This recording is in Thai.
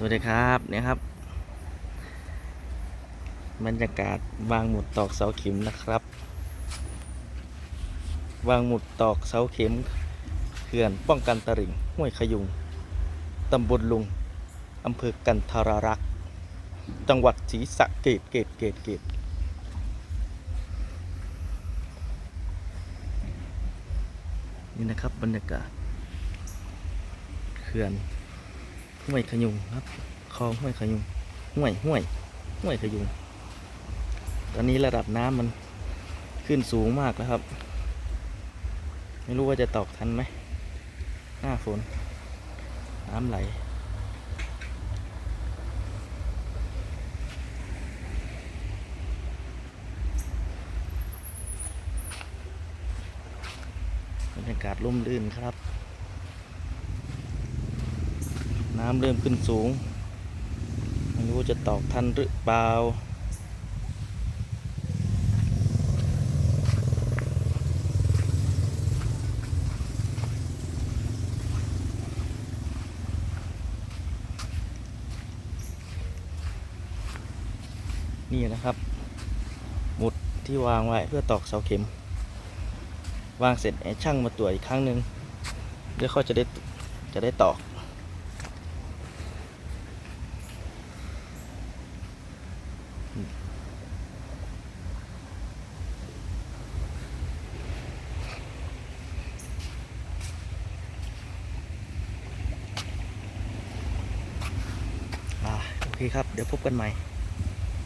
สวัสดีครับเนี่ยครับ บรรยากาศวางหมุดตอกเสาเข็มนะครับ วางหมุดตอกเสาเข็มเขื่อนป้องกันตลิ่งห้วยขยุงตำบลลุงอำเภอกันทรารักษ์จังหวัดศรีสะเกดเกดเกดเกดนี่นะครับบรรยากาศเขื่อน ห้วยขยุงครับคลองห้วยขยุงห้วยห้วยห้วยขยุง ตอนนี้ระดับน้ำมันขึ้นสูงมากแล้วครับ ไม่รู้ว่าจะตอกทันไหมหน้าฝน น้ำไหลบรรยากาศร่มรื่นครับ น้ำเริ่มขึ้นสูง ไม่รู้จะตอกทันหรือเปล่านี่นะครับ หมุดที่วางไว้เพื่อตอกเสาเข็ม วางเสร็จให้ช่างมาตรวจอีกครั้งหนึ่งเดี๋ยวเขาจะได้จะได้ตอก อ่า โอเคครับ เดี๋ยวพบกันใหม่